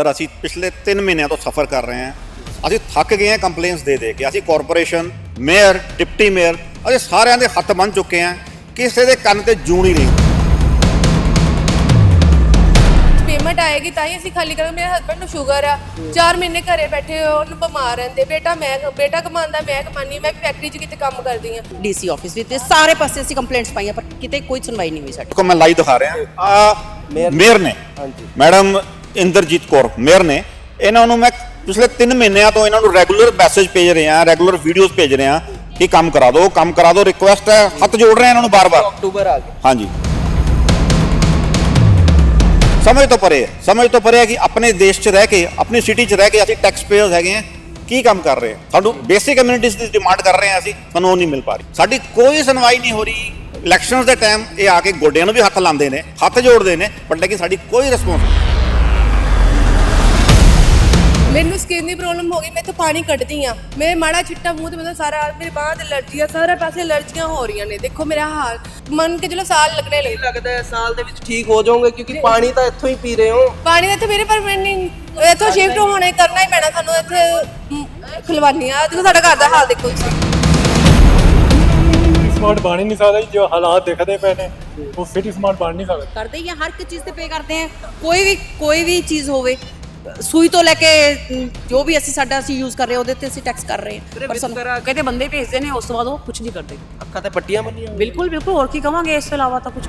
Sir ਅਸੀਂ ਪਿਛਲੇ 3 ਮਹੀਨਿਆਂ ਤੋਂ ਸਫਰ ਕਰ ਰਹੇ ਹਾਂ। ਅਸੀਂ ਥੱਕ ਗਏ ਹਾਂ ਕੰਪਲੇਂਟਸ ਦੇ ਦੇ ਕੇ। ਅਸੀਂ ਕਾਰਪੋਰੇਸ਼ਨ ਮੇਅਰ ਡਿਪਟੀ ਮੇਅਰ ਅਸੀਂ ਸਾਰਿਆਂ ਦੇ ਹੱਥ ਬੰਨ ਚੁੱਕੇ ਹਾਂ। ਕਿਸੇ ਦੇ ਕੰਨ ਤੇ ਜੂੰ ਨਹੀਂ ਰਹੀ। ਪੇਮੈਂਟ ਆਏਗੀ ਤਾਂ ਹੀ ਅਸੀਂ ਖਾਲੀ ਕਰਾਂਗੇ। ਮੇਰੇ ਹਸਬੰਡ ਨੂੰ ਸ਼ੂਗਰ ਆ। 4 ਮਹੀਨੇ ਘਰੇ ਬੈਠੇ ਉਹਨੂੰ ਬਿਮਾਰ ਰਹਿੰਦੇ। ਬੇਟਾ ਮੈਂ ਬੇਟਾ ਕਮਾਉਂਦਾ ਮੈਂ ਕਮਾਨੀ ਮੈਂ ਫੈਕਟਰੀ 'ਚ ਕਿਤੇ ਕੰਮ ਕਰਦੀ ਆ ਡੀਸੀ ਆਫਿਸ ਵਿੱਚ ਤੇ ਸਾਰੇ ਪਾਸੇ ਅਸੀਂ ਕੰਪਲੇਂਟਸ ਪਾਈਆਂ ਪਰ ਕਿਤੇ ਕੋਈ ਸੁਣਵਾਈ ਨਹੀਂ ਹੋਈ ਸਾਡੀ। ਕੋ ਮੈਂ ਲਾਈਵ ਦਿਖਾ ਰਿਹਾ। ਆ ਮੇਅਰ ਨੇ ਮੈਡਮ ਇੰਦਰਜੀਤ ਕੌਰ ਮੇਅਰ ਨੇ। ਇਹਨਾਂ ਨੂੰ ਮੈਂ ਪਿਛਲੇ 3 ਮਹੀਨਿਆਂ ਤੋਂ ਇਹਨਾਂ ਨੂੰ ਰੈਗੂਲਰ ਮੈਸੇਜ ਭੇਜ ਰਿਹਾ ਰੈਗੂਲਰ ਵੀਡੀਓਜ਼ ਭੇਜ ਰਿਹਾ ਕਿ ਕੰਮ ਕਰਾ ਦਿਓ ਕੰਮ ਕਰਾ ਦਿਓ। ਰਿਕੁਐਸਟ ਹੈ ਹੱਥ ਜੋੜ ਰਹੇ ਇਹਨਾਂ ਨੂੰ ਬਾਰ-ਬਾਰ। ਅਕਤੂਬਰ ਆ ਗਿਆ ਹਾਂਜੀ। ਸਮਝ ਤੋਂ ਪਰੇ ਹੈ ਸਮਝ ਤੋਂ ਪਰੇ ਹੈ ਕਿ ਆਪਣੇ ਦੇਸ਼ 'ਚ ਰਹਿ ਕੇ ਆਪਣੀ ਸਿਟੀ 'ਚ ਰਹਿ ਕੇ ਅਸੀਂ ਟੈਕਸ ਪੇਅਰਸ ਹੈਗੇ ਆ ਕੀ ਕੰਮ ਕਰ ਰਹੇ ਹਾਂ ਸਾਨੂੰ ਬੇਸਿਕ ਕਮਿਊਨਿਟੀਜ਼ ਦੀ ਡਿਮਾਂਡ ਕਰ ਰਹੇ ਹਾਂ ਅਸੀਂ ਸਾਨੂੰ ਉਹ ਨਹੀਂ ਮਿਲ ਪਾ ਰਹੀ। ਸਾਡੀ ਕੋਈ ਸੁਣਵਾਈ ਨਹੀਂ ਹੋ ਰਹੀ। ਇਲੈਕਸ਼ਨਸ ਦੇ ਟਾਈਮ ਇਹ ਆ ਕੇ ਗੋਡਿਆਂ ਨੂੰ ਵੀ ਹੱਥ ਲਾਉਂਦੇ ਨੇ ਹੱਥ ਜੋੜਦੇ ਨੇ ਬਟ ਲੇਕਿਨ ਸਾਡੀ ਕੋਈ ਰਿਸਪੌਂਸ ਮੈਨੂੰ ਸਕਿਨ ਦੀ ਪ੍ਰੋਬਲਮ ਹੋ ਗਈ ਮੈਂ ਇੱਥੋਂ ਪਾਣੀ ਕੱਢਦੀ ਆ। ਮੇਰੇ ਮਾੜਾ ਚਿੱਟਾ ਮੂੰਹ ਤੇ ਮਤਲਬ ਸਾਰਾ ਮੇਰੇ ਬਾਹਾਂ ਤੇ ਅਲਰਜੀ ਆ ਸਾਰੇ ਪਾਸੇ ਅਲਰਜੀਆਂ ਹੋ ਰਹੀਆਂ ਨੇ। ਦੇਖੋ ਮੇਰਾ ਹਾਲ ਮੰਨ ਕੇ ਚਲੋ ਸਾਲ ਲੱਗਣੇ ਲਈ ਲੱਗਦਾ ਹੈ ਸਾਲ ਦੇ ਵਿੱਚ ਠੀਕ ਹੋ ਜਾਓਗੇ ਕਿਉਂਕਿ ਪਾਣੀ ਤਾਂ ਇੱਥੋਂ ਹੀ ਪੀ ਰਹੇ ਹੋ। ਪਾਣੀ ਦਾ ਇੱਥੇ ਮੇਰੇ ਪਰਮਾਨੈਂਟ ਇੱਥੋਂ ਸ਼ਿਫਟ ਹੋਣਾ ਹੀ ਕਰਨਾ ਹੀ ਪੈਣਾ ਸਾਨੂੰ ਇੱਥੇ ਖਲਵਾਨੀ ਆ। ਦੇਖੋ ਸਾਡਾ ਘਰ ਦਾ ਹਾਲ ਦੇਖੋ ਤੁਸੀਂ। ਸਮਾਰਟ ਬਣ ਹੀ ਨਹੀਂ ਸਕਦਾ ਜੀ, ਜੋ ਹਾਲਾਤ ਦਿਖਦੇ ਪਏ ਨੇ ਉਹ ਸਿਟੀ ਸਮਾਰਟ ਬਣ ਨਹੀਂ ਸਕਦਾ। ਕਰਦੇ ਹੀ ਆ ਹਰ ਇੱਕ ਚੀਜ਼ ਤੇ ਪੇ ਕਰਦੇ ਆ। ਕੋਈ ਵੀ ਕੋਈ ਵੀ ਚੀਜ਼ ਹੋਵੇ ਸੂਈ ਤੋਂ ਲੈ ਕੇ ਜੋ ਵੀ ਅਸੀਂ ਸਾਡਾ ਅਸੀਂ ਯੂਜ਼ ਕਰ ਰਹੇ ਹਾਂ ਉਹਦੇ ਤੇ ਅਸੀਂ ਟੈਕਸ ਕਰ ਰਹੇ ਹਾਂ। ਪਰ ਸਾਨੂੰ ਕਹਿੰਦੇ ਬੰਦੇ ਭੇਜਦੇ ਨੇ ਉਸ ਤੋਂ ਬਾਅਦ ਉਹ ਕੁਝ ਨਹੀਂ ਕਰਦੇ। ਅੱਖਾਂ ਤੇ ਪੱਟੀਆਂ ਬੰਨੀਆਂ। ਬਿਲਕੁਲ ਬਿਲਕੁਲ ਹੋਰ ਕੀ ਕਵਾਂਗੇ? ਇਸ ਤੋਂ ਇਲਾਵਾ ਤਾਂ ਕੁਝ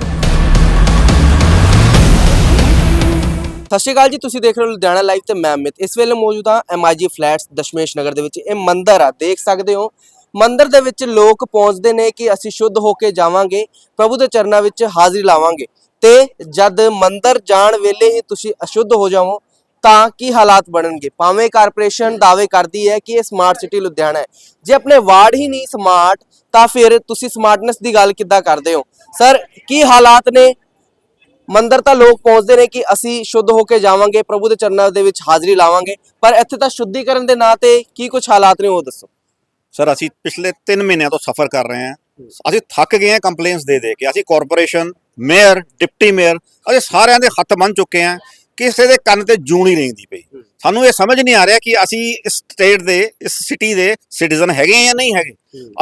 ਸਤਿ ਸ਼੍ਰੀ ਅਕਾਲ ਜੀ ਤੁਸੀਂ ਦੇਖ ਰਹੇ ਹੋ ਲੁਧਿਆਣਾ ਲਾਈਵ ਤੇ ਮੈਂ ਅਮਿਤ। ਇਸ ਵੇਲੇ ਮੌਜੂਦ ਹਾਂ ਐਮਆਈਜੀ ਫਲੈਟਸ ਦਸ਼ਮੇਸ਼ ਨਗਰ ਦੇ ਵਿੱਚ। ਇਹ ਮੰਦਿਰ ਆ ਦੇਖ ਸਕਦੇ ਹੋ। ਮੰਦਿਰ ਦੇ ਵਿੱਚ ਲੋਕ ਪਹੁੰਚਦੇ ਨੇ ਕਿ ਅਸੀਂ ਸ਼ੁੱਧ ਹੋ ਕੇ ਜਾਵਾਂਗੇ ਪ੍ਰਭੂ ਦੇ ਚਰਨਾਂ ਵਿੱਚ ਹਾਜ਼ਰੀ ਲਾਵਾਂਗੇ। ਤੇ ਜਦ ਮੰਦਿਰ ਜਾਣ ਵੇਲੇ ਹੀ ਤੁਸੀਂ ਅਸ਼ੁੱਧ ਹੋ ਜਾਵੋ ਤਾਂ ਕੀ ਹਾਲਾਤ ਬਣਨਗੇ? ਭਾਵੇਂ ਕਾਰਪੋਰੇਸ਼ਨ ਦਾਅਵੇ ਕਰਦੀ ਹੈ ਕਿ ਇਹ ਸਮਾਰਟ ਸਿਟੀ ਲੁਧਿਆਣਾ ਹੈ। ਜੇ ਆਪਣੇ ਵਾਰਡ ਹੀ ਨਹੀਂ ਸਮਾਰਟ ਤਾਂ ਫਿਰ ਤੁਸੀਂ ਸਮਾਰਟਨੈਸ ਦੀ ਗੱਲ ਕਿੱਦਾਂ ਕਰਦੇ ਹੋ? ਸਰ ਕੀ ਹਾਲਾਤ ਨੇ? ਮੰਦਰ ਤਾਂ ਲੋਕ ਪਹੁੰਚਦੇ ਨੇ ਕਿ ਅਸੀਂ ਸ਼ੁੱਧ ਹੋ ਕੇ ਜਾਵਾਂਗੇ, ਪ੍ਰਭੂ ਦੇ ਚਰਨਾਂ ਦੇ ਵਿੱਚ ਹਾਜ਼ਰੀ ਲਾਵਾਂਗੇ। ਪਰ ਇੱਥੇ ਤਾਂ ਸ਼ੁੱਧੀਕਰਨ ਦੇ ਨਾਂ ਤੇ ਕੀ ਕੁਝ ਹਾਲਾਤ ਨੇ ਉਹ ਦੱਸੋ? ਸਰ ਅਸੀਂ ਪਿਛਲੇ 3 ਮਹੀਨਿਆਂ ਤੋਂ ਸਫਰ ਕਰ ਰਹੇ ਹਾਂ। ਅਸੀਂ ਥੱਕ ਗਏ ਹਾਂ ਕੰਪਲੇਂਟਸ ਦੇ ਦੇ ਕੇ। ਅਸੀਂ ਕਾਰਪੋਰੇਸ਼ਨ ਮੇਅਰ ਡਿਪਟੀ ਮੇਅਰ ਅਸੀਂ ਸਾਰਿਆਂ ਦੇ ਹੱਥ ਬੰਨ ਚੁੱਕੇ ਹਾਂ ਕਿਸੇ ਦੇ ਕੰਨ ਤੇ ਜੂੰ ਨਹੀਂ ਰਹਿੰਦੀ ਪਈ। ਸਾਨੂੰ ਇਹ ਸਮਝ ਨਹੀਂ ਆ ਰਿਹਾ ਕਿ ਅਸੀਂ ਇਸ ਸਟੇਟ ਦੇ ਇਸ ਸਿਟੀ ਦੇ ਸਿਟੀਜ਼ਨ ਹੈਗੇ ਜਾਂ ਨਹੀਂ ਹੈਗੇ।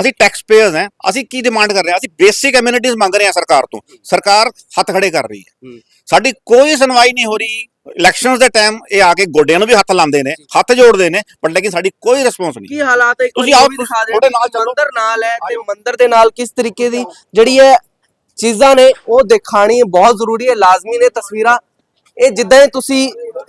ਅਸੀਂ ਟੈਕਸ ਪੇਅਰਸ ਹਾਂ ਅਸੀਂ ਕੀ ਡਿਮਾਂਡ ਕਰ ਰਹੇ ਹਾਂ ਅਸੀਂ ਬੇਸਿਕ ਕਮਿਊਨਿਟੀਜ਼ ਮੰਗ ਰਹੇ ਹਾਂ ਸਰਕਾਰ ਤੋਂ। ਸਰਕਾਰ ਹੱਥ ਖੜੇ ਕਰ ਰਹੀ ਹੈ। ਸਾਡੀ ਕੋਈ ਸੁਣਵਾਈ ਨਹੀਂ ਹੋ ਰਹੀ। ਇਲੈਕਸ਼ਨਸ ਦੇ ਟਾਈਮ ਇਹ ਆ ਕੇ ਗੋਡਿਆਂ ਨੂੰ ਵੀ ਹੱਥ ਲਾਉਂਦੇ ਨੇ ਹੱਥ ਜੋੜਦੇ ਨੇ ਬਟ ਲੇਕਿਨ ਸਾਡੀ ਕੋਈ ਰਿਸਪੌਂਸ ਨਹੀਂ। ਕੀ ਹਾਲਾਤ ਹੈ? ਤੁਸੀਂ ਆਓ, ਥੋੜੇ ਨਾਲ ਚੱਲੋ। ਮੰਦਰ ਨਾਲ ਹੈ ਤੇ ਮੰਦਰ ਦੇ ਨਾਲ ਕਿਸ ਤਰੀਕੇ ਦੀ ਜਿਹੜੀ ਹੈ ਚੀਜ਼ਾਂ ਨੇ ਉਹ ਦਿਖਾਣੀ ਬਹੁਤ ਜ਼ਰੂਰੀ ਹੈ। ਲਾਜ਼ਮੀ ਨੇ ਤਸਵੀਰਾਂ ਇਹ ਜਿੱਦਾਂ ਹੀ ਤੁਸੀਂ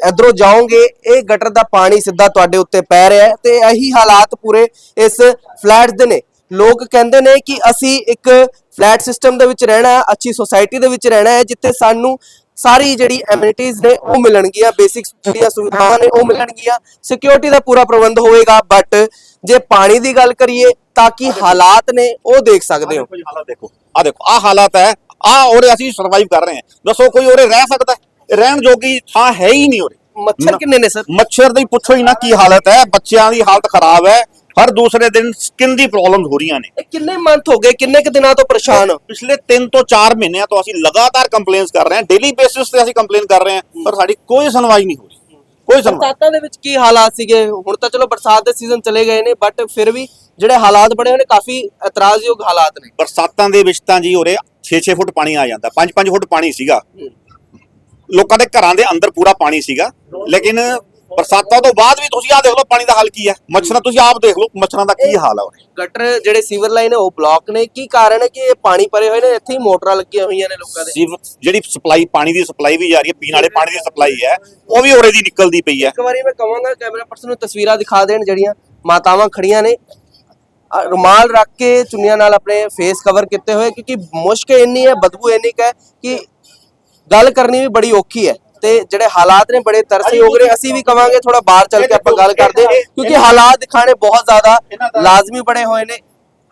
ਇਧਰੋਂ ਜਾਓਗੇ, ਇਹ ਗਟਰ ਦਾ ਪਾਣੀ ਸਿੱਧਾ ਤੁਹਾਡੇ ਉੱਤੇ ਪੈ ਰਿਹਾ ਹੈ ਤੇ ਇਹੀ ਹਾਲਾਤ ਪੂਰੇ ਇਸ ਫਲੈਟ ਦੇ ਨੇ। ਲੋਕ ਕਹਿੰਦੇ ਨੇ ਕਿ ਅਸੀਂ ਇੱਕ ਫਲੈਟ ਸਿਸਟਮ ਦੇ ਵਿੱਚ ਰਹਿਣਾ ਹੈ, ਅੱਛੀ ਸੁਸਾਇਟੀ ਦੇ ਵਿੱਚ ਰਹਿਣਾ ਹੈ, ਜਿੱਥੇ ਸਾਨੂੰ ਸਾਰੀ ਜਿਹੜੀ ਐਮਿਨਿਟੀਆਂ ਨੇ, ਉਹ ਮਿਲਣਗੀਆਂ ਬੇਸਿਕ ਜਿਹੜੀਆਂ ਸੁਵਿਧਾਵਾਂ ਨੇ, ਉਹ ਮਿਲਣਗੀਆਂ। ਸਿਕਿਉਰਿਟੀ ਦਾ ਪੂਰਾ ਪ੍ਰਬੰਧ ਹੋਵੇਗਾ ਬਟ ਜੇ ਪਾਣੀ ਦੀ ਗੱਲ ਕਰੀਏ ਤਾਂ ਕਿ ਹਾਲਾਤ ਨੇ, ਉਹ ਦੇਖ ਸਕਦੇ ਹੋ। ਕੋਈ ਹਾਲਾਤ ਦੇਖੋ ਆ ਦੇਖੋ ਆ ਹਾਲਾਤ ਹੈ ਆ ਔਰੇ ਅਸੀਂ ਸਰਵਾਈਵ ਕਰ ਰਹੇ ਹਾਂ। ਦੱਸੋ ਕੋਈ ਔਰੇ ਰਹਿ ਸਕਦਾ ਹੈ? ਰਹਿਣ ਜੋਗੀ ਥਾਂ ਹੈ ਹੀ ਨਹੀਂ ਔਰੇ ਮੱਛਰ ਕਿੰਨੇ ਨੇ ਸਰ? ਮੱਛਰ ਦੀ ਪੁੱਛੋ ਹੀ ਨਾ ਕੀ ਹਾਲਤ ਹੈ। ਬੱਚਿਆਂ ਦੀ ਹਾਲਤ ਖਰਾਬ ਹੈ। ਹਰ ਦੂਸਰੇ ਦਿਨ ਸਕਿਨ ਦੀ ਪ੍ਰੋਬਲਮਸ ਹੋ ਰਹੀਆਂ ਨੇ। ਕਿੰਨੇ ਮੰਥ ਹੋ ਗਏ? ਕਿੰਨੇ ਕੁ ਦਿਨਾਂ ਤੋਂ ਪਰੇਸ਼ਾਨ? ਪਿਛਲੇ 3 ਤੋਂ 4 ਮਹੀਨਿਆਂ ਤੋਂ ਅਸੀਂ ਲਗਾਤਾਰ ਕੰਪਲੇਂਟਸ ਕਰ ਰਹੇ ਹਾਂ। ਡੇਲੀ ਬੇਸਿਸ ਤੇ ਅਸੀਂ ਕੰਪਲੇਨ ਕਰ ਰਹੇ ਹਾਂ ਪਰ ਸਾਡੀ ਕੋਈ ਸੁਣਵਾਈ ਨਹੀਂ ਹੋ ਰਹੀ। ਕੋਈ ਸੁਣਵਾਈ ਬਰਸਾਤਾਂ ਦੇ ਵਿੱਚ ਕੀ ਹਾਲਾਤ ਸੀਗੇ? ਹੁਣ ਤਾਂ ਚਲੋ ਬਰਸਾਤ ਦੇ ਸੀਜ਼ਨ ਚਲੇ ਗਏ ਨੇ ਬਟ ਫਿਰ ਵੀ ਜਿਹੜੇ ਹਾਲਾਤ ਬਣੇ ਹੋਏ ਨੇ ਕਾਫੀ ਇਤਰਾਜ਼ਯੋਗ ਹਾਲਾਤ ਨੇ। ਬਰਸਾਤਾਂ ਦੇ ਵਿੱਚ ਤਾਂ ਜੀ ਉਰੇ 6-6 ਫੁੱਟ ਪਾਣੀ ਆ ਜਾਂਦਾ। 5-5 ਫੁੱਟ ਪਾਣੀ ਸੀਗਾ। ਲੋਕਾਂ ਦੇ ਘਰਾਂ ਦੇ ਅੰਦਰ ਪੂਰਾ ਪਾਣੀ ਸੀਗਾ। ਲੇਕਿਨ ਬਰਸਾਤਾਂ ਤੋਂ ਬਾਅਦ ਵੀ ਤੁਸੀਂ ਆਹ ਦੇਖ ਲਓ ਪਾਣੀ ਦਾ ਹਾਲ ਕੀ ਹੈ। ਮੱਛਰਾਂ ਤੁਸੀਂ ਆਪ ਦੇਖ ਲਓ ਮੱਛਰਾਂ ਦਾ ਕੀ ਹਾਲ ਹੈ ਗਟਰ ਜਿਹੜੇ ਸੀਵਰ ਲਾਈਨ ਹੈ ਉਹ ਬਲੌਕ ਨੇ। ਕੀ ਕਾਰਨ ਹੈ ਕਿ ਇਹ ਪਾਣੀ ਭਰੇ ਹੋਏ ਨੇ? ਇੱਥੇ ਹੀ ਮੋਟਰਾਂ ਲੱਗੀਆਂ ਹੋਈਆਂ ਨੇ ਲੋਕਾਂ ਦੇ। ਜਿਹੜੀ ਸਪਲਾਈ ਪਾਣੀ ਦੀ ਸਪਲਾਈ ਵੀ ਜਾ ਰਹੀ ਹੈ ਪੀਣ ਵਾਲੇ ਪਾਣੀ ਦੀ ਸਪਲਾਈ ਹੈ ਉਹ ਵੀ ਉਰੇ ਦੀ ਨਿਕਲਦੀ ਪਈ ਹੈ। ਇੱਕ ਵਾਰੀ ਮੈਂ ਕਹਾਂਗਾ ਕੈਮਰਾ ਪਰਸਨ ਨੂੰ ਤਸਵੀਰਾਂ ਦਿਖਾ ਦੇਣ ਜਿਹੜੀਆਂ ਮਾਤਾਵਾਂ ਖੜੀਆਂ ਨੇ। ਰੁਮਾਲ ਰੱਖ ਕੇ ਚੁੰਨੀਆਂ ਨਾਲ ਆਪਣੇ ਫੇਸ ਕਵਰ ਕੀਤੇ ਹੋਏ ਕਿਉਂਕਿ ਮੁਸ਼ਕ ਇੰਨੀ ਹੈ ਬਦਬੂ ਇੰਨੀ ਹੈ ਕਿ ਗੱਲ ਕਰਨੀ ਵੀ ਬੜੀ ਔਖੀ ਹੈ ਤੇ ਜਿਹੜੇ ਹਾਲਾਤ ਨੇ ਬੜੇ ਤਰਸਯੋਗ ਨੇ ਅਸੀਂ ਵੀ ਕਵਾਂਗੇ ਥੋੜਾ ਬਾਹਰ ਚੱਲ ਕੇ ਆਪਾਂ ਗੱਲ ਕਰਦੇ ਕਿਉਂਕਿ ਹਾਲਾਤ ਦਿਖਾਣੇ ਬਹੁਤ ਜ਼ਿਆਦਾ ਲਾਜ਼ਮੀ ਬਣੇ ਹੋਏ ਨੇ।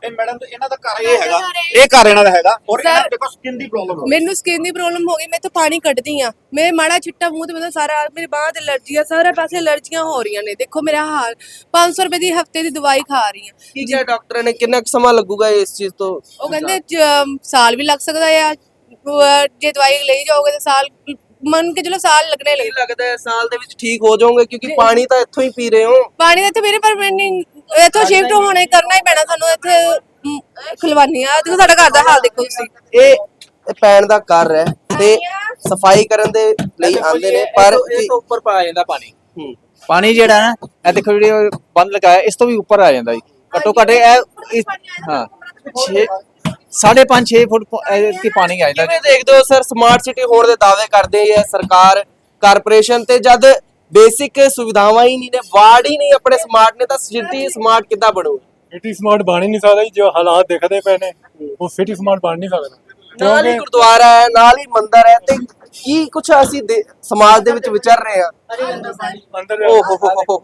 ਇਹ ਮੈਡਮ ਇਹਨਾਂ ਦਾ ਘਰ ਇਹ ਹੈਗਾ। ਇਹ ਘਰ ਇਹਨਾਂ ਦਾ ਹੈਗਾ। ਔਰ ਇਹਨਾਂ Sir, ਦੇਖੋ ਸਕਿਨ ਦੀ ਪ੍ਰੋਬਲਮ ਹੋ ਮੈਨੂੰ ਸਕਿਨ ਦੀ ਪ੍ਰੋਬਲਮ ਹੋ ਗਈ ਮੈਂ ਇੱਥੋਂ ਪਾਣੀ ਕੱਢਦੀ ਆ ਮੇਰੇ ਮਾੜਾ ਚਿੱਟਾ ਮੂੰਹ ਤੇ ਮਤਲਬ ਸਾਰਾ ਮੇਰੇ ਬਾਹਾਂ ਤੇ ਅਲਰਜੀ ਆ ਸਾਰੇ ਪਾਸੇ ਅਲਰਜੀਆਂ ਹੋ ਰਹੀਆਂ ਨੇ। ਦੇਖੋ ਮੇਰਾ ਹਾਲ 500 ਰੁਪਏ ਦੀ ਹਫ਼ਤੇ ਦੀ ਦਵਾਈ ਖਾ ਰਹੀ ਆ ਕੀ ਕਿਹਾ ਡਾਕਟਰ ਨੇ? ਕਿੰਨਾ ਕੁ ਸਮਾਂ ਲੱਗੂਗਾ ਇਸ ਚੀਜ਼ ਤੋਂ ਉਹ ਕਹਿੰਦੇ ਸਾਲ ਵੀ ਲੱਗ ਸਕਦਾ ਆ। ਜੇ ਦਵਾਈ ਲਈ ਜਾਓਗੇ ਤਾਂ ਸਾਲ ਮੰਨ ਕੇ ਚਲੋ ਸਾਲ ਲੱਗਣੇ ਕੀ ਲੱਗਦਾ। ਹੈ ਸਾਲ ਦੇ ਵਿੱਚ ਠੀਕ ਹੋ ਜਾਓਗੇ? ਕਿਉਂਕਿ ਪਾਣੀ ਤਾਂ ਇੱਥੋਂ ਹੀ ਪੀ ਰਹੇ ਹੋ। ਪਾਣੀ ਦਾ ਇੱਥੇ ਮੇਰੇ ਪਰ ਇੱਥੋਂ ਸ਼ਿਫਟ ਹੋਣੇ ਕਰਨਾ ਹੀ ਪੈਣਾ ਸਾਨੂੰ ਇੱਥੇ ਖਲਵਾਨੀ ਆ। ਦੇਖੋ ਸਾਡਾ ਘਰ ਦਾ ਹਾਲ ਦੇਖੋ ਤੁਸੀਂ। ਇਹ ਇਹ ਪੈਣ ਦਾ ਕਰ ਹੈ ਤੇ ਸਫ਼ਾਈ ਕਰਨ ਦੇ ਲਈ ਆਉਂਦੇ ਨੇ ਪਰ ਇਸ ਤੋਂ ਉੱਪਰ ਪਾ ਜਾਂਦਾ ਪਾਣੀ। ਹੂੰ। ਪਾਣੀ ਜਿਹੜਾ ਨਾ ਇਹ ਦੇਖੋ ਜਿਹੜੀ ਉਹ ਬੰਦ ਲਗਾਇਆ ਇਸ ਤੋਂ ਵੀ ਉੱਪਰ ਆ ਜਾਂਦਾ ਜੀ। ਘੱਟੋ ਘੱਟ ਇਹ ਇਸ- ਹਾਂ। 6 5.5 6 ਫੁੱਟ ਪ- ਤੇ ਪਾਣੀ ਆ ਜਾਂਦਾ। ਕਿਵੇਂ ਦੇਖਦੇ ਹੋ ਸਰ? ਸਮਾਰਟ ਸਿਟੀ ਹੋਣ ਦੇ ਦਾਅਵੇ ਕਰਦੇ ਹੈ ਸਰਕਾਰ ਕਾਰਪੋਰੇਸ਼ਨ ਤੇ ਜਦ ਬੇਸਿਕ ਸੁਵਿਧਾਵਾਂ ਹੀ ਨਹੀਂ ਨੇ ਵਾਰਡ ਹੀ ਨਹੀਂ ਆਪਣੇ ਸਮਾਰਟ ਨੇ ਤਾਂ ਸਿਟੀ ਸਮਾਰਟ ਕਿੱਦਾਂ ਬਣੂ ਸਿਟੀ ਸਮਾਰਟ ਬਣ ਹੀ ਨਹੀਂ ਸਕਦਾ ਜੀ ਜੋ ਹਾਲਾਤ ਦਿਖਦੇ ਪਏ ਨੇ ਉਹ ਸਿਟੀ ਸਮਾਰਟ ਬਣ ਨਹੀਂ ਸਕਦਾ। ਨਾਲ ਹੀ ਗੁਰਦੁਆਰਾ ਹੈ ਨਾਲ ਹੀ ਮੰਦਿਰ ਹੈ ਤੇ ਕੀ ਕੁਛ ਅਸੀਂ ਦੇ- ਸਮਾਜ ਦੇ ਵਿੱਚ ਵਿਚਰ ਰਹੇ ਹਾਂ? ਅੰਦਰ ਓਹ ਹੋ ਹੋ ਹੋ ਹੋ।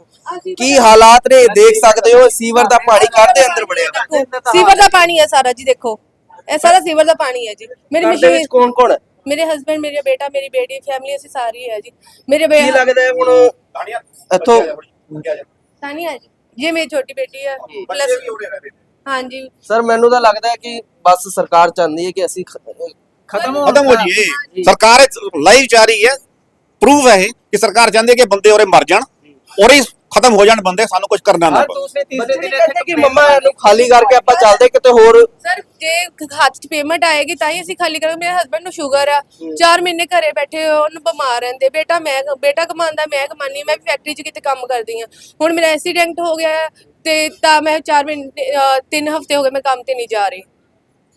ਕੀ ਹਾਲਾਤ ਨੇ ਦੇਖ ਸਕਦੇ ਹੋ? ਸੀਵਰ ਦਾ ਪਾਣੀ ਘਰ ਦੇ ਅੰਦਰ ਵੜਿਆ ਸੀਵਰ ਦਾ ਪਾਣੀ ਹੈ ਸਾਰਾ ਜੀ ਦੇਖੋ। ਇਹ ਸਾਰਾ ਸੀਵਰ ਦਾ ਪਾਣੀ ਹੈ ਜੀ। ਮੇਰੀ ਘਰ ਦੇ ਮਸ਼ੀਨ ਵਿੱਚ ਕੌਣ ਕੌਣ ਹੈ? ਮੇਰੇ ਹਸਬੰਡ ਮੇਰੇ ਬੇਟਾ ਮੇਰੀ ਬੇਟੀ ਫੈਮਿਲੀ ਅਸੀਂ ਸਾਰੀ ਹੈ ਜੀ। ਮੇਰੇ ਕੀ ਲੱਗਦਾ ਹੈ ਹੁਣ ਇੱਥੋਂ ਤਾਨੀਆ ਜੀ। ਇਹ ਮੇਰੀ ਛੋਟੀ ਬੇਟੀ ਹੈ ਪਲੱਸ ਹਾਂਜੀ। ਸਰ ਮੈਨੂੰ ਤਾਂ ਲੱਗਦਾ ਹੈ ਕਿ ਬਸ ਸਰਕਾਰ ਚਾਹੁੰਦੀ ਹੈ ਕਿ ਅਸੀਂ ਖ- ਖਤਮ ਹੋ ਖਤਮ ਹੋ ਜੀਏ ਸਰਕਾਰ ਲਾਈਵ ਜਾ ਰਹੀ ਹੈ। ਪ੍ਰੂਫ ਹੈ ਇਹ ਕਿ ਸਰਕਾਰ ਚਾਹੁੰਦੀ ਹੈ ਕਿ ਬੰਦੇ ਉਰੇ ਮਰ ਜਾਣ। ਔਰ ਹੀ ਖਤਮ ਹੋ ਜਾਣ ਬੰਦੇ ਸਾਨੂੰ ਕੁਝ ਕਰਨਾ ਨਾ ਪਵੇ। ਦੂਸਰੇ ਤੀਸਰੇ ਦਿਨ ਕਿ ਮੰਮਾ ਇਹਨੂੰ ਖਾਲੀ ਕਰਕੇ ਆਪਾਂ ਚੱਲਦੇ ਕਿਤੇ ਹੋਰ। ਸਰ ਜੇ ਹੱਥ 'ਚ ਪੇਮੈਂਟ ਆਏਗੀ ਤਾਂ ਹੀ ਅਸੀਂ ਖਾਲੀ ਕਰਾਂਗੇ। ਮੇਰੇ ਹਸਬੰਡ ਨੂੰ ਸ਼ੂਗਰ ਆ। 4 ਮਹੀਨੇ ਘਰੇ ਬੈਠੇ ਹੋ, ਉਹਨੂੰ ਬਿਮਾਰ ਰਹਿੰਦੇ। ਬੇਟਾ ਮੈਂ ਬੇਟਾ ਕਮਾਉਂਦਾ ਮੈਂ ਕਮਾਨੀ ਮੈਂ ਵੀ ਫੈਕਟਰੀ 'ਚ ਕਿਤੇ ਕੰਮ ਕਰਦੀ ਆ। ਹੁਣ ਮੇਰਾ ਐਕਸੀਡੈਂਟ ਹੋ ਗਿਆ ਹੈ ਤੇ ਤਾਂ ਮੈਂ 4 ਮਹੀਨੇ 3 ਹਫ਼ਤੇ ਹੋ ਗਏ ਮੈਂ ਕੰਮ ਤੇ ਨਹੀਂ ਜਾ ਰਹੀ।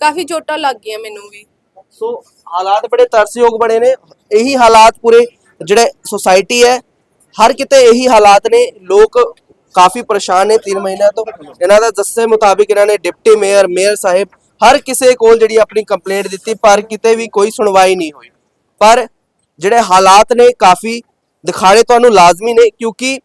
ਕਾਫੀ ਚੋਟਾਂ ਲੱਗ ਗਈਆਂ ਮੈਨੂੰ ਵੀ। ਸੋ ਹਾਲਾਤ ਬੜੇ ਤਰਸਯੋਗ ਬਣੇ ਨੇ। ਇਹੀ ਹਾਲਾਤ ਪੂਰੇ ਜਿਹੜੇ ਸੋਸਾਇਟੀ ਹੈ ਹਰ ਕਿਤੇ ਇਹੀ ਹਾਲਾਤ ਨੇ, ਲੋਕ ਕਾਫੀ ਪਰੇਸ਼ਾਨ ਨੇ 3 ਮਹੀਨਿਆਂ ਤੋਂ। ਇਹਨਾਂ ਦਾ ਦੱਸੇ ਮੁਤਾਬਿਕ ਇਹਨਾਂ ਨੇ ਡਿਪਟੀ ਮੇਅਰ ਮੇਅਰ ਸਾਹਿਬ ਹਰ ਕਿਸੇ ਕੋਲ ਜਿਹੜੀ ਆਪਣੀ ਕੰਪਲੇਂਟ ਦਿੱਤੀ, ਪਰ ਕਿਤੇ ਵੀ ਕੋਈ ਸੁਣਵਾਈ ਨਹੀਂ ਹੋਈ। ਪਰ ਜਿਹੜੇ ਹਾਲਾਤ ਨੇ ਕਾਫੀ ਦਿਖਾਣੇ ਤੁਹਾਨੂੰ ਲਾਜ਼ਮੀ ਨੇ, ਕਿਉਂਕਿ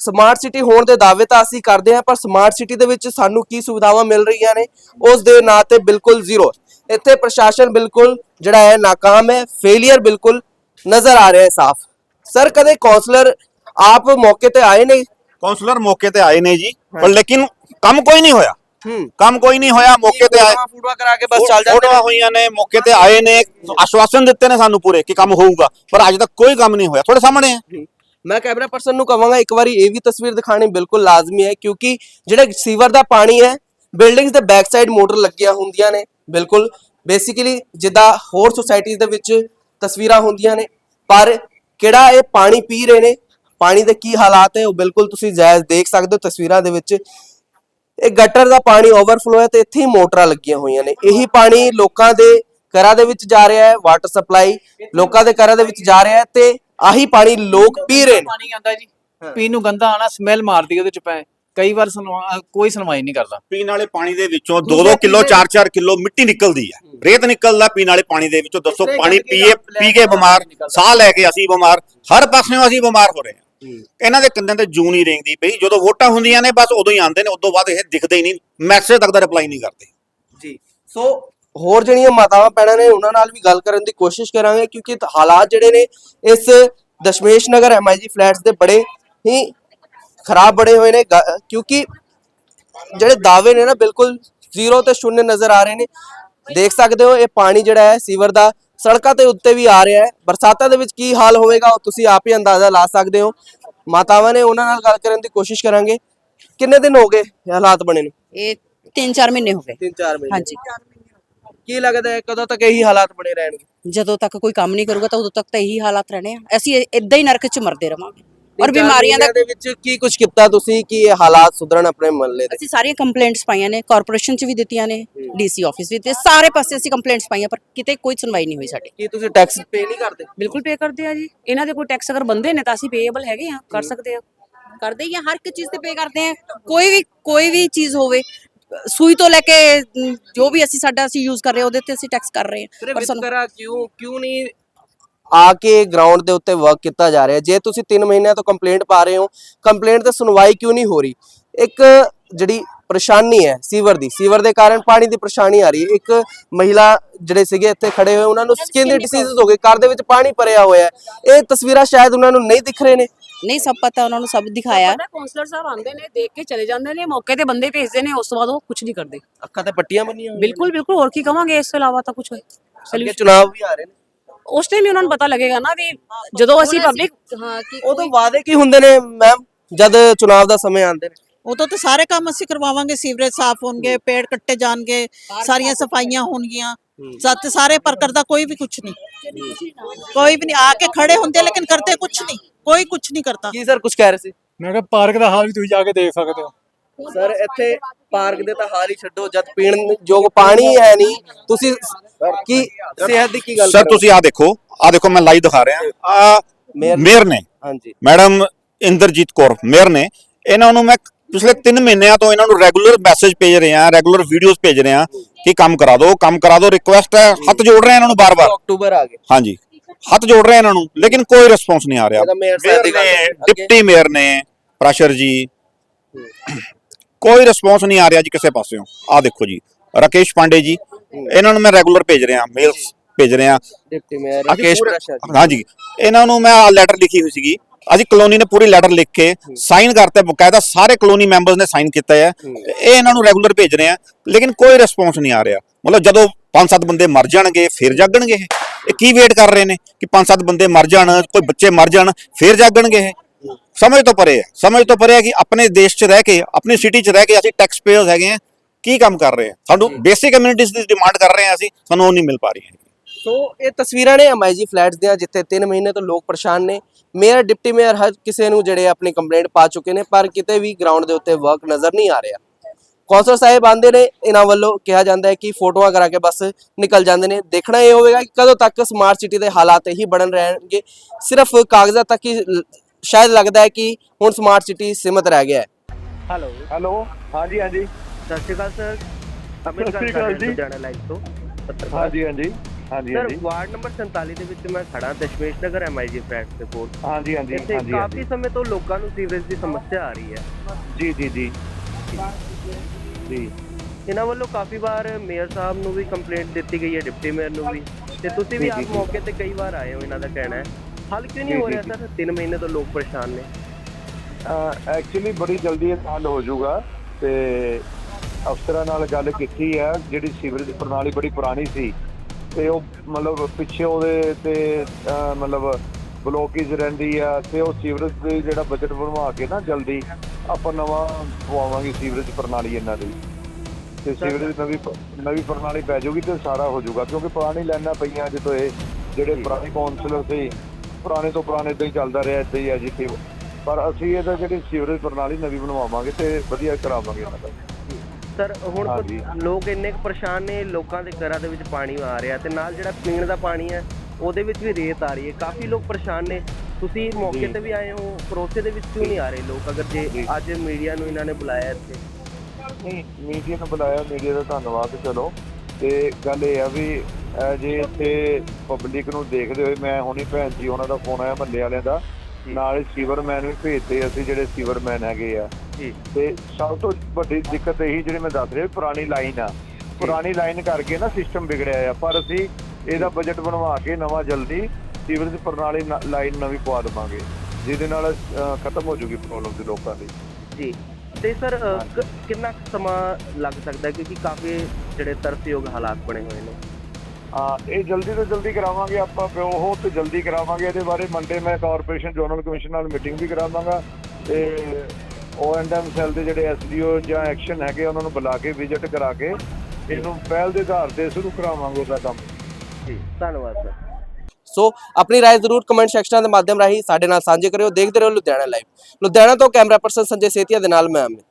ਸਮਾਰਟ ਸਿਟੀ ਹੋਣ ਦੇ ਦਾਅਵੇ ਤਾਂ ਅਸੀਂ ਕਰਦੇ ਹਾਂ, ਪਰ ਸਮਾਰਟ ਸਿਟੀ ਦੇ ਵਿੱਚ ਸਾਨੂੰ ਕੀ ਸੁਵਿਧਾਵਾਂ ਮਿਲ ਰਹੀਆਂ ਨੇ, ਉਸ ਦੇ ਨਾਂ ਤੇ ਬਿਲਕੁਲ ਜ਼ੀਰੋ। ਇੱਥੇ ਪ੍ਰਸ਼ਾਸਨ ਬਿਲਕੁਲ ਜਿਹੜਾ ਹੈ ਨਾਕਾਮ ਹੈ ਫੇਲਿਅਰ ਬਿਲਕੁਲ ਨਜ਼ਰ ਆ ਰਿਹਾ ਹੈ ਸਾਫ਼। ਸਰ, ਕਦੇ ਕਾਉਂਸਲਰ ਆਪ ਮੌਕੇ ਤੇ ਆਏ ਨੇ? ਕਾਉਂਸਲਰ ਮੌਕੇ ਤੇ ਆਏ ਨੇ ਜੀ ਪਰ ਲੇਕਿਨ ਕੰਮ ਕੋਈ ਨਹੀਂ ਹੋਇਆ। ਹੂੰ। ਕੰਮ ਕੋਈ ਨਹੀਂ ਹੋਇਆ ਮੌਕੇ ਤੇ ਆਏ। ਫੂਡਵਾ ਕਰਾ ਕੇ ਬਸ ਚੱਲ ਜਾਂਦੇ ਫੋਟੋਆਂ ਹੋਈਆਂ ਨੇ ਮੌਕੇ ਤੇ ਆਏ ਨੇ ਆਸ਼ਵਾਸਨ ਦਿੱਤੇ ਨੇ ਸਾਨੂੰ ਪੂਰੇ ਕਿ ਕੰਮ ਹੋਊਗਾ ਪਰ ਅੱਜ ਤੱਕ ਕੋਈ ਕੰਮ ਨਹੀਂ ਹੋਇਆ। ਤੁਹਾਡੇ ਸਾਹਮਣੇ ਹੈ। ਮੈਂ ਕੈਮਰਾ ਪਰਸਨ ਨੂੰ ਕਹਾਂਗਾ ਇੱਕ ਵਾਰੀ ਇਹ ਵੀ ਤਸਵੀਰ ਦਿਖਾਣੀ ਬਿਲਕੁਲ ਲਾਜ਼ਮੀ ਹੈ ਕਿਉਂਕਿ ਜਿਹੜੇ ਸੀਵਰ ਦਾ ਪਾਣੀ ਹੈ ਬਿਲਡਿੰਗਸ ਦੇ ਬੈਕ ਸਾਈਡ ਮੋਟਰ ਲੱਗੀਆਂ ਹੁੰਦੀਆਂ ਨੇ ਬਿਲਕੁਲ। ਬੇਸਿਕਲੀ ਜਿੱਦਾਂ ਹੋਰ ਸੁਸਾਇਟੀਜ਼ ਦੇ ਵਿੱਚ ਤਸਵੀਰਾਂ ਹੁੰਦੀਆਂ ਨੇ ਪਰ ਕਿਹੜਾ ਇਹ ਪਾਣੀ ਪੀ ਰਹੇ ਨੇ ਪਾਣੀ ਦੇ ਕੀ ਹਾਲਾਤ ਹੈ ਉਹ ਬਿਲਕੁਲ ਤੁਸੀਂ ਜਾਇਜ਼ ਦੇਖ ਸਕਦੇ ਹੋ ਤਸਵੀਰਾਂ ਦੇ ਵਿੱਚ। ਇਹ ਗਟਰ ਦਾ ਪਾਣੀ ਓਵਰਫਲੋ ਹੈ ਤੇ ਇੱਥੇ ਹੀ ਮੋਟਰਾਂ ਲੱਗੀਆਂ ਹੋਈਆਂ ਨੇ। ਇਹੀ ਪਾਣੀ ਲੋਕਾਂ ਦੇ ਘਰਾਂ ਦੇ ਵਿੱਚ ਜਾ ਰਿਹਾ ਹੈ ਵਾਟਰ ਸਪਲਾਈ ਲੋਕਾਂ ਦੇ ਘਰਾਂ ਦੇ ਵਿੱਚ ਜਾ ਰਿਹਾ ਹੈ ਤੇ ਆਹੀ ਪਾਣੀ ਲੋਕ ਪੀ ਰਹੇ ਨੇ। ਪਾਣੀ ਆਂਦਾ ਜੀ ਪੀਣ ਨੂੰ ਗੰਦਾ ਆਣਾ ਸਮੈਲ ਮਾਰਦੀ ਉਹਦੇ ਚ ਪੈ। ਕਈ ਵਾਰ ਕੋਈ ਸੁਣਵਾਈ ਨਹੀਂ ਕਰਦਾ। ਪੀਣ ਵਾਲੇ ਪਾਣੀ ਦੇ ਵਿੱਚੋਂ 2-2 ਕਿਲੋ 4-4 ਕਿਲੋ ਮਿੱਟੀ ਨਿਕਲਦੀ ਹੈ। ਰੇਤ ਨਿਕਲਦਾ ਪੀਣ ਵਾਲੇ ਪਾਣੀ ਦੇ ਵਿੱਚੋਂ। ਦੱਸੋ ਪਾਣੀ ਪੀਏ ਪੀ ਕੇ ਬਿਮਾਰ ਸਾਹ ਲੈ ਕੇ ਅਸੀਂ ਬਿਮਾਰ ਹਰ ਪਾਸਿਓਂ ਅਸੀਂ ਬਿਮਾਰ ਹੋ ਰਹੇ ਹਾਂ। ਇਹਨਾਂ ਦੇ ਕੰਨਾਂ ਤੇ ਜੂਨ ਹੀ ਰੇਂਗਦੀ ਪਈ। ਜਦੋਂ ਵੋਟਾਂ ਹੁੰਦੀਆਂ ਨੇ, ਬਸ ਉਦੋਂ ਹੀ ਆਉਂਦੇ ਨੇ, ਉਦੋਂ ਬਾਅਦ ਇਹ ਦਿਖਦੇ ਹੀ ਨਹੀਂ। ਮੈਸੇਜ ਤੱਕ ਦਾ ਰਿਪਲਾਈ ਨਹੀਂ ਕਰਦੇ। ਜੀ। ਸੋ ਹੋਰ ਜਿਹੜੀਆਂ ਮਾਤਾਵਾਂ ਪੈਣਾ ਨੇ, ਉਹਨਾਂ ਨਾਲ ਵੀ ਗੱਲ ਕਰਨ ਦੀ ਕੋਸ਼ਿਸ਼ ਕਰਾਂਗੇ, ਕਿਉਂਕਿ ਹਾਲਾਤ ਜਿਹੜੇ ਨੇ, ਇਸ ਦਸ਼ਮੇਸ਼ ਨਗਰ ਐਮਆਈਜੀ ਫਲੈਟਸ ਦੇ ਬੜੇ ਹੀ ਖਰਾਬ ਬੜੇ ਹੋਏ ਨੇ। ਕਿਉਂਕਿ ਜਿਹੜੇ ਦਾਅਵੇ ਨੇ ਨਾ, ਬਿਲਕੁਲ ਜ਼ੀਰੋ ਤੇ ਸ਼ੂન્ય ਨਜ਼ਰ ਆ ਰਹੇ ਨੇ। ਦੇਖ ਸਕਦੇ ਹੋ, ਇਹ ਪਾਣੀ ਜਿਹੜਾ ਹੈ, ਸੀਵਰ ਦਾ ਸੜਕਾਂ ਦੇ ਉੱਤੇ ਵੀ ਆ ਰਿਹਾ ਹੈ। ਬਰਸਾਤਾਂ ਦੇ ਵਿੱਚ ਕੀ ਹਾਲ ਹੋਵੇਗਾ ਉਹ ਤੁਸੀਂ ਆਪ ਹੀ ਅੰਦਾਜ਼ਾ ਲਾ ਸਕਦੇ ਹੋ। ਮਾਤਾਵਾਂ ਨੇ ਉਹਨਾਂ ਨਾਲ ਗੱਲ ਕਰਨ ਦੀ ਕੋਸ਼ਿਸ਼ ਕਰਾਂਗੇ। ਕਿੰਨੇ ਦਿਨ ਹੋ ਗਏ ਇਹ ਹਾਲਾਤ ਬਣੇ ਨੂੰ? ਇਹ 3-4 ਮਹੀਨੇ ਹੋ ਗਏ। 3-4 ਮਹੀਨੇ। ਹਾਂਜੀ। ਕੀ ਲੱਗਦਾ ਹੈ ਕਦੋਂ ਤੱਕ ਇਹੀ ਹਾਲਾਤ ਬਣੇ ਰਹਿਣਗੇ? ਜਦੋਂ ਤੱਕ ਕੋਈ ਕੰਮ ਨਹੀਂ ਕਰੂਗਾ ਤਾਂ ਉਦੋਂ ਤੱਕ ਤਾਂ ਇਹੀ ਹਾਲਾਤ ਰਹਿਣੇ ਆ। ਅਸੀਂ ਇਦਾਂ ਹੀ ਨਰਕ 'ਚ ਮਰਦੇ ਰਵਾਂਗੇ। ਔਰ ਬਿਮਾਰੀਆਂ ਦਾ ਵਿੱਚ ਕੀ ਕੁਝ ਕੀਤਾ ਤੁਸੀਂ? ਕਿ ਇਹ ਹਾਲਾਤ ਸੁਧਰਨ ਆਪਣੇ ਮਹੱਲੇ ਦੇ? ਅਸੀਂ ਸਾਰੀਆਂ ਕੰਪਲੇਂਟਸ ਪਾਈਆਂ ਨੇ ਕਾਰਪੋਰੇਸ਼ਨ 'ਚ ਵੀ ਦਿੱਤੀਆਂ ਨੇ ਡੀਸੀ ਆਫਿਸ ਵੀ ਤੇ ਸਾਰੇ ਪਾਸੇ ਅਸੀਂ ਕੰਪਲੇਂਟਸ ਪਾਈਆਂ ਪਰ ਕਿਤੇ ਕੋਈ ਸੁਣਵਾਈ ਨਹੀਂ ਹੋਈ ਸਾਡੀ। ਕੀ ਤੁਸੀਂ ਟੈਕਸ ਪੇ ਨਹੀਂ ਕਰਦੇ? ਬਿਲਕੁਲ ਪੇ ਕਰਦੇ ਆ ਜੀ। ਇਹਨਾਂ ਦੇ ਕੋਈ ਟੈਕਸ ਅਗਰ ਬੰਦੇ ਨੇ ਤਾਂ ਅਸੀਂ ਪੇਏਬਲ ਹੈਗੇ ਆ ਕਰ ਸਕਦੇ ਆ। ਕਰਦੇ ਹੀ ਆ ਹਰ ਇੱਕ ਚੀਜ਼ ਤੇ ਪੇ ਕਰਦੇ ਆ। ਕੋਈ ਵੀ ਕੋਈ ਵੀ ਚੀਜ਼ ਹੋਵੇ ਸੂਈ ਤੋਂ ਲੈ ਕੇ ਜੋ ਵੀ ਅਸੀਂ ਸਾਡਾ ਅਸੀਂ ਯੂਜ਼ ਕਰ ਰਹੇ ਉਹਦੇ ਤੇ ਅਸੀਂ ਟੈਕਸ ਕਰ ਰਹੇ ਹਾਂ ਪਰ ਇਸ ਸਾਨੂੰ ਤਰ੍ਹਾਂ ਕਿਉਂ ਕਿਉਂ ਨਹੀਂ ਆ ਕੇ ਗਰਾਊਂਡ ਦੇ ਉੱਤੇ ਵਰਕ ਕੀਤਾ ਜਾ ਰਿਹਾ। ਜੇ ਤੁਸੀਂ 3 ਮਹੀਨਿਆਂ ਤੋਂ ਕੰਪਲੇਂਟ ਪਾ ਰਹੇ ਹੋ ਕੰਪਲੇਂਟ ਤੇ ਸੁਣਵਾਈ ਕਿਉਂ ਨਹੀਂ ਹੋ ਰਹੀ? ਇੱਕ ਜਿਹੜੀ ਪਰੇਸ਼ਾਨੀ ਹੈ ਸੀਵਰ ਦੀ ਸੀਵਰ ਦੇ ਕਾਰਨ ਪਾਣੀ ਦੀ ਪਰੇਸ਼ਾਨੀ ਆ ਰਹੀ ਹੈ। ਇੱਕ ਮਹਿਲਾ ਜਿਹੜੇ ਸੀਗੇ ਇੱਥੇ ਖੜੇ ਹੋਏ ਉਹਨਾਂ ਨੂੰ ਸਕਿਨ ਦੇ ਡਿਸੀਜ਼ਸ ਹੋ ਗਏ ਘਰ ਦੇ ਵਿੱਚ ਪਾਣੀ ਭਰਿਆ ਹੋਇਆ ਹੈ। ਇਹ ਤਸਵੀਰਾਂ ਸ਼ਾਇਦ ਉਹਨਾਂ ਨੂੰ ਨਹੀਂ ਦਿਖ ਰਹੇ ਨੇ। ਨਹੀਂ ਸਭ ਪਤਾ ਉਹਨਾਂ ਨੂੰ ਸਭ ਦਿਖਾਇਆ। ਕਾਉਂਸਲਰ ਸਾਹਿਬ ਆਉਂਦੇ ਨੇ ਦੇਖ ਕੇ ਚਲੇ ਜਾਂਦੇ ਨੇ ਮੌਕੇ ਤੇ ਬੰਦੇ ਭੇਜਦੇ ਨੇ ਉਸ ਤੋਂ ਬਾਅਦ ਉਹ ਕੁਝ ਨਹੀਂ ਕਰਦੇ। ਅੱਖਾਂ ਤੇ ਪੱਟੀਆਂ ਬੰਨੀਆਂ ਬਿਲਕੁਲ ਬਿਲਕੁਲ ਹੋਰ ਕੀ ਕਵਾਂਗੇ ਇਸ ਤੋਂ ਇਲਾਵਾ ਤਾਂ ਕੁਝ ਅੱਗੇ ਚੁਣਾਵ ਵੀ ਆ ਰਹੇ ਨੇ। ਉਸ ਟਾਈਮ ਹੀ ਉਹਨਾਂ ਨੂੰ ਪਤਾ ਲੱਗੇਗਾ ਨਾ ਵੀ ਜਦੋਂ ਅਸੀਂ ਪਬਲਿਕ ਹਾਂ ਕਿ ਉਦੋਂ ਵਾਅਦੇ ਕੀ ਹੁੰਦੇ ਨੇ ਮੈਮ ਜਦ ਚੁਣਾਵ ਦਾ ਸਮੇਂ ਆਉਂਦੇ ਨੇ? ਉਦੋਂ ਤਾਂ ਸਾਰੇ ਕੰਮ ਅਸੀਂ ਕਰਵਾਵਾਂਗੇ ਸੀਵਰੇਜ ਸਾਫ਼ ਹੋਣਗੇ ਪੇੜ ਕੱਟੇ ਜਾਣਗੇ ਸਾਰੀਆਂ ਸਫਾਈਆਂ ਹੋਣਗੀਆਂ। ਸੱਤ ਸਾਰੇ ਪਰ ਕਰਦਾ ਕੋਈ ਵੀ ਕੁਝ ਨਹੀਂ। ਕੋਈ ਵੀ ਨਹੀਂ ਆ ਕੇ ਖੜੇ ਹੁੰਦੇ ਲੇਕਿਨ ਕਰਦੇ ਕੁਝ ਨਹੀਂ। ਕੋਈ ਕੁਝ ਨਹੀਂ ਕਰਤਾ ਕੀ ਸਰ ਕੁਝ ਕਹਿ ਰਹੇ ਸੀ? ਮੈਂ ਕਿਹਾ ਪਾਰਕ ਦਾ ਹਾਲ ਵੀ ਤੁਸੀਂ ਜਾ ਕੇ ਦੇਖ ਸਕਦੇ ਹੋ। ਸਰ ਇੱਥੇ ਪਾਰਕ ਦੇ ਤਾਂ ਹਾਲ ਹੀ ਛੱਡੋ ਜਦ ਪੀਣ ਯੋਗ ਪਾਣੀ ਹੈ ਨਹੀਂ ਤੁਸੀਂ ਕੀ ਸਿਹਤ ਦੀ ਕੀ ਗੱਲ ਸਰ? ਤੁਸੀਂ ਆ ਦੇਖੋ ਆ ਦੇਖੋ ਮੈਂ ਲਾਈਵ ਦਿਖਾ ਰਿਹਾ। ਆ ਮੇਅਰ- ਨੇ। ਹਾਂਜੀ। ਮੈਡਮ ਇੰਦਰਜੀਤ ਕੌਰ ਮੇਅਰ ਨੇ। ਇਹਨਾਂ ਨੂੰ ਮੈਂ ਪਿਛਲੇ 3 ਮਹੀਨਿਆਂ ਤੋਂ ਇਹਨਾਂ ਨੂੰ ਰੈਗੂਲਰ ਮੈਸੇਜ ਭੇਜ ਰਿਹਾ ਰੈਗੂਲਰ ਵੀਡੀਓਜ਼ ਭੇਜ ਰਿਹਾ ਕਿ ਕੰਮ ਕਰਾ ਦਿਓ ਕੰਮ ਕਰਾ ਦਿਓ ਰਿਕੁਐਸਟ ਹੈ ਹੱਥ ਜੋੜ ਰਹੇ ਇਹਨਾਂ ਨੂੰ ਬਾਰ-ਬਾਰ। ਅਕਤੂਬਰ ਆ ਗਏ। ਹਾਂਜੀ। ਹੱਥ ਜੋੜ ਰਹੇ ਇਹਨਾਂ ਨੂੰ ਲੇਕਿਨ ਕੋਈ ਰਿਸਪੌਂਸ ਨਹੀਂ ਆ ਰਿਹਾ? ਡਿਪਟੀ ਮੇਅਰ ਨੇ ਪ੍ਰਾਸ਼ਰ ਜੀ। ਕੋਈ ਰਿਸਪੌਂਸ ਨਹੀਂ ਆ ਰਿਹਾ ਜੀ ਕਿਸੇ ਪਾਸਿਓਂ। ਆ ਦੇਖੋ ਜੀ ਰਾਕੇਸ਼ ਪਾਂਡੇ ਜੀ ਇਹਨਾਂ ਨੂੰ ਮੈਂ ਰੈਗੂਲਰ ਭੇਜ ਰਿਹਾ ਮੇਲਸ ਭੇਜ ਰਿਹਾ। ਡਿਪਟੀ ਮੇਅਰ ਹਾਂਜੀ। ਇਹਨਾਂ ਨੂੰ ਮੈਂ ਲੈਟਰ ਲਿਖੀ ਹੋਈ ਸੀਗੀ। ਅਸੀਂ ਕਲੋਨੀ ਨੇ ਪੂਰੀ ਲੈਟਰ ਲਿਖ ਕੇ ਸਾਈਨ ਕਰਤੇ ਬਕਾਇਦਾ ਸਾਰੇ ਕਲੋਨੀ ਮੈਂਬਰਸ ਨੇ ਸਾਈਨ ਕੀਤਾ ਹੈ। ਇਹ ਇਹਨਾਂ ਨੂੰ ਰੈਗੂਲਰ ਭੇਜ ਰਹੇ ਆ ਲੇਕਿਨ ਕੋਈ ਰਿਸਪੌਂਸ ਨਹੀਂ ਆ ਰਿਹਾ। ਮਤਲਬ ਜਦੋਂ ਪੰਜ ਸੱਤ ਬੰਦੇ ਮਰ ਜਾਣਗੇ ਫਿਰ ਜਾਗਣਗੇ ਇਹ। ਇਹ ਕੀ ਵੇਟ ਕਰ ਰਹੇ ਨੇ ਕਿ ਪੰਜ ਸੱਤ ਬੰਦੇ ਮਰ ਜਾਣ ਕੋਈ ਬੱਚੇ ਮਰ ਜਾਣ ਫਿਰ ਜਾਗਣਗੇ ਇਹ। ਸਮਝ ਤੋਂ ਪਰੇ ਹੈ। ਸਮਝ ਤੋਂ ਪਰੇ ਹੈ ਕਿ ਆਪਣੇ ਦੇਸ਼ 'ਚ ਰਹਿ ਕੇ ਆਪਣੀ ਸਿਟੀ 'ਚ ਰਹਿ ਕੇ ਅਸੀਂ ਟੈਕਸ ਪੇਅਰਸ ਹੈਗੇ ਆ। ਕੀ ਕੰਮ ਕਰ ਰਹੇ ਆ? ਸਾਨੂੰ ਬੇਸਿਕ ਕਮਿਊਨਿਟੀਜ਼ ਦੀ ਡਿਮਾਂਡ ਕਰ ਰਹੇ ਆ ਅਸੀਂ ਸਾਨੂੰ ਉਹ ਨਹੀਂ ਮਿਲ ਪਾ ਰਹੀ ਹੈ ਸੋ ਇਹ ਤਸਵੀਰਾਂ ਨੇ ਐਮਆਈਜੀ ਫਲੈਟਸ ਦੀਆਂ ਜਿੱਥੇ 3 ਮਹੀਨੇ ਤੋਂ ਲੋਕ ਪਰੇਸ਼ਾਨ ਨੇ। ਮੇਅਰ ਡਿਪਟੀ ਮੇਅਰ ਹਰ ਕਿਸੇ ਨੂੰ ਜਿਹੜੇ ਆਪਣੀ ਕੰਪਲੇਂਟ ਪਾ ਚੁੱਕੇ ਨੇ ਪਰ ਕਿਤੇ ਵੀ ਗਰਾਊਂਡ ਦੇ ਉੱਤੇ ਵਰਕ ਨਜ਼ਰ ਨਹੀਂ ਆ ਰਿਹਾ। ਕੌਂਸਲਰ ਸਾਹਿਬ ਆਂਦੇ ਨੇ ਇਹਨਾਂ ਵੱਲੋਂ ਕਿਹਾ ਜਾਂਦਾ ਹੈ ਕਿ ਫੋਟੋਆਂ ਕਰਾ ਕੇ ਬਸ ਨਿਕਲ ਜਾਂਦੇ ਨੇ। ਦੇਖਣਾ ਇਹ ਹੋਵੇਗਾ ਕਿ ਕਦੋਂ ਤੱਕ ਸਮਾਰਟ ਸਿਟੀ ਦੇ ਹਾਲਾਤ ਹੀ ਬਣ ਰਹਿਣਗੇ। ਸਿਰਫ ਕਾਗਜ਼ਾਂ ਤੱਕ ਹੀ ਸ਼ਾਇਦ ਲੱਗਦਾ ਹੈ ਕਿ ਹੁਣ ਸਮਾਰਟ ਸਿਟੀ ਸੀਮਤ ਰਹਿ ਗਿਆ ਹੈ। ਹੈਲੋ। ਹੈਲੋ। ਹਾਂਜੀ ਹਾਂਜੀ। ਸਤਿ ਸ਼੍ਰੀ ਅਕਾਲ ਸਰ। ਸਤਿ ਸ਼੍ਰੀ ਅਕਾਲ ਜੀ। ਲੁਧਿਆਣਾ ਲਾਈਵ ਤੋਂ ਪੱਤਰਕਾਰ। ਹਾਂਜੀ ਹਾਂਜੀ। ਹਾਂਜੀ ਸਰ ਹਾਂਜੀ। ਵਾਰਡ ਨੰਬਰ 47 ਦੇ ਵਿੱਚ ਮੈਂ ਖੜਾ ਦਸ਼ਮੇਸ਼ ਨਗਰ ਐਮਆਈਜੀ ਫਲੈਟ ਦੇ ਕੋਲ। ਹਾਂਜੀ ਹਾਂਜੀ ਇੱਥੇ ਹਾਂਜੀ ਕਾਫੀ ਹਾਂਜੀ ਸਮੇਂ ਤੋਂ ਲੋਕਾਂ ਨੂੰ ਸੀਵਰੇਜ ਦੀ ਸਮੱਸਿਆ ਆ ਰਹੀ ਹੈ। ਜੀ ਜੀ ਜੀ। ਜੀ। ਇਹਨਾਂ ਵੱਲੋਂ ਕਾਫੀ ਵਾਰ ਮੇਅਰ ਸਾਹਿਬ ਨੂੰ ਵੀ ਕੰਪਲੇਂਟ ਦਿੱਤੀ ਗਈ ਹੈ ਡਿਪਟੀ ਮੇਅਰ ਨੂੰ ਵੀ। ਤੇ ਤੁਸੀਂ ਵੀ ਜੀ, ਆਪ ਜੀ। ਮੌਕੇ ਤੇ ਕਈ ਵਾਰ ਆਏ ਹੋ ਇਹਨਾਂ ਦਾ ਕਹਿਣਾ ਹੈ। ਹੱਲ ਕਿਉਂ ਨਹੀਂ ਜੀ, ਹੋ ਜੀ, ਰਿਹਾ ਸਰ? 3 ਮਹੀਨੇ ਤੋਂ ਲੋਕ ਪਰੇਸ਼ਾਨ ਨੇ। ਐਕਚੁਅਲੀ ਬੜੀ ਜਲਦੀ ਇਹ ਹੱਲ ਹੋ ਜਾਊਗਾ ਤੇ ਅਫਸਰਾਂ ਨਾਲ ਗੱਲ ਕੀਤੀ ਹੈ, ਜਿਹੜੀ ਸੀਵਰੇਜ ਪ੍ਰਣਾਲੀ ਬੜੀ ਪੁਰਾਣੀ ਸੀ। ਤੇ ਉਹ ਮਤਲਬ ਪਿੱਛੇ ਉਹਦੇ ਤੇ ਮਤਲਬ ਬਲੋਕੇਜ ਰਹਿੰਦੀ ਆ ਤੇ ਉਹ ਸੀਵਰੇਜ ਦੇ ਜਿਹੜਾ ਬਜਟ ਬਣਵਾ ਕੇ ਨਾ ਜਲਦੀ ਆਪਾਂ ਨਵਾਂ ਪਵਾਵਾਂਗੇ ਸੀਵਰੇਜ ਪ੍ਰਣਾਲੀ ਇਹਨਾਂ ਦੀ। ਤੇ ਸੀਵਰੇਜ ਨਵੀਂ ਨਵੀਂ ਪ੍ਰਣਾਲੀ ਪੈ ਜਾਊਗੀ ਤੇ ਸਾਰਾ ਹੋ ਜਾਊਗਾ, ਕਿਉਂਕਿ ਪੁਰਾਣੀ ਲਾਈਨਾਂ ਪਈਆਂ ਜਦੋਂ ਇਹ ਜਿਹੜੇ ਪੁਰਾਣੇ ਕਾਉਂਸਲਰ ਸੀ, ਪੁਰਾਣੇ ਤੋਂ ਪੁਰਾਣੇ ਇਦਾਂ ਹੀ ਚੱਲਦਾ ਰਿਹਾ, ਇਦਾਂ ਹੀ ਹੈ ਜੀ ਤੇ ਪਰ ਅਸੀਂ ਇਹਦਾ ਜਿਹੜੀ ਸੀਵਰੇਜ ਪ੍ਰਣਾਲੀ ਨਵੀਂ ਬਣਵਾਵਾਂਗੇ ਤੇ ਵਧੀਆ ਕਰਾਵਾਂਗੇ ਇਹਨਾਂ ਦਾ। ਸਰ ਹੁਣ ਹਾਂਜੀ। ਲੋਕ ਇੰਨੇ ਕੁ ਪਰੇਸ਼ਾਨ ਨੇ ਲੋਕਾਂ ਦੇ ਘਰਾਂ ਦੇ ਵਿੱਚ ਪਾਣੀ ਆ ਰਿਹਾ ਤੇ ਨਾਲ ਜਿਹੜਾ ਪੀਣ ਦਾ ਪਾਣੀ ਹੈ ਉਹਦੇ ਵਿੱਚ ਵੀ ਰੇਤ ਆ ਰਹੀ ਹੈ ਕਾਫੀ ਲੋਕ ਪਰੇਸ਼ਾਨ ਨੇ ਤੁਸੀਂ ਮੌਕੇ ਜੀ। ਤੇ ਵੀ ਆਏ ਹੋ ਪਰੋਸੇ ਦੇ ਵਿੱਚ ਕਿਉਂ ਨਹੀਂ ਆ ਰਹੇ ਲੋਕ ਅਗਰ ਜੇ ਜੀ। ਅੱਜ ਮੀਡੀਆ ਨੂੰ ਇਹਨਾਂ ਨੇ ਬੁਲਾਇਆ ਇੱਥੇ ਨਹੀਂ ਮੀਡੀਆ ਨੂੰ ਬੁਲਾਇਆ ਮੀਡੀਆ ਦਾ ਧੰਨਵਾਦ ਚਲੋ ਤੇ ਗੱਲ ਇਹ ਆ ਵੀ ਜੇ ਇੱਥੇ ਪਬਲਿਕ ਨੂੰ ਦੇਖਦੇ ਹੋਏ ਮੈਂ ਹੁਣੀ ਭੈਣ ਜੀ ਉਹਨਾਂ ਦਾ ਫੋਨ ਆਇਆ ਮੱਲੇ ਵਾਲਿਆਂ ਦਾ ਜੀ। ਨਾਲ ਸੀਵਰਮੈਨ ਵੀ ਭੇਜਦੇ ਅਸੀਂ ਜਿਹੜੇ ਸੀਵਰਮੈਨ ਹੈਗੇ ਆ ਤੇ ਸਭ ਤੋਂ ਵੱਡੀ ਦਿੱਕਤ ਇਹੀ ਜਿਹੜੀ ਮੈਂ ਦੱਸ ਰਿਹਾ ਪੁਰਾਣੀ ਲਾਈਨ ਆ। ਪੁਰਾਣੀ ਲਾਈਨ ਕਰਕੇ ਨਾ ਸਿਸਟਮ ਵਿਗੜਿਆ ਆ ਪਰ ਅਸੀਂ ਇਹਦਾ ਬਜਟ ਬਣਵਾ ਕੇ ਨਵਾਂ ਜਲਦੀ ਸੀਵਰੇਜ ਪ੍ਰਣਾਲੀ ਲਾਈਨ ਨਵੀਂ ਪਵਾ ਦੇਵਾਂਗੇ ਜਿਹਦੇ ਨਾਲ ਖਤਮ ਹੋ ਜੂਗੀ ਪ੍ਰੋਬਲਮ ਦੀ ਲੋਕਾਂ ਦੀ। ਜੀ। ਤੇ ਸਰ ਕਿੰਨਾ ਸਮਾਂ ਲੱਗ ਸਕਦਾ ਕਿਉਂਕਿ ਕਾਫੀ ਜਿਹੜੇ ਤਰਸਯੋਗ ਹਾਲਾਤ ਬਣੇ ਹੋਏ ਨੇ। ਹਾਂ ਇਹ ਜਲਦੀ ਤੋਂ ਜਲਦੀ ਕਰਾਵਾਂਗੇ ਆਪਾਂ ਉਹ ਤੇ ਜਲਦੀ ਕਰਾਵਾਂਗੇ। ਇਹਦੇ ਬਾਰੇ ਮੰਡੇ ਮੈਂ ਕਾਰਪੋਰੇਸ਼ਨ ਜ਼ੋਨਲ ਕਮਿਸ਼ਨ ਨਾਲ ਮੀਟਿੰਗ ਵੀ ਕਰਾਵਾਂਗਾ ਤੇ ਉਹ ਐਂਡ ਐਮ ਸੈਲ ਦੇ ਜਿਹੜੇ ਐਸਡੀਓ ਜਾਂ ਐਕਸ਼ਨ ਹੈਗੇ ਉਹਨਾਂ ਨੂੰ ਬੁਲਾ ਕੇ ਵਿਜ਼ਿਟ ਕਰਾ ਕੇ ਇਹਨੂੰ ਪਹਿਲ ਦੇ ਆਧਾਰ ਤੇ ਸ਼ੁਰੂ ਕਰਾਵਾਂਗੇ ਉਹਦਾ ਕੰਮ। ਜੀ ਧੰਨਵਾਦ ਸਰ। ਸੋ ਆਪਣੀ ਰਾਏ ਜ਼ਰੂਰ ਕਮੈਂਟ ਸੈਕਸ਼ਨ ਦੇ ਮਾਧਿਅਮ ਰਾਹੀਂ ਸਾਡੇ ਨਾਲ ਸਾਂਝੇ ਕਰਿਓ ਦੇਖਦੇ ਰਹੋ ਲੁਧਿਆਣਾ ਲਾਈਵ ਲੁਧਿਆਣਾ ਤੋਂ ਕੈਮਰਾ ਪਰਸਨ ਸੰਜੇ ਸੇਤੀਆ ਦੇ ਨਾਲ ਮੈਂ ਅਮਿਤ।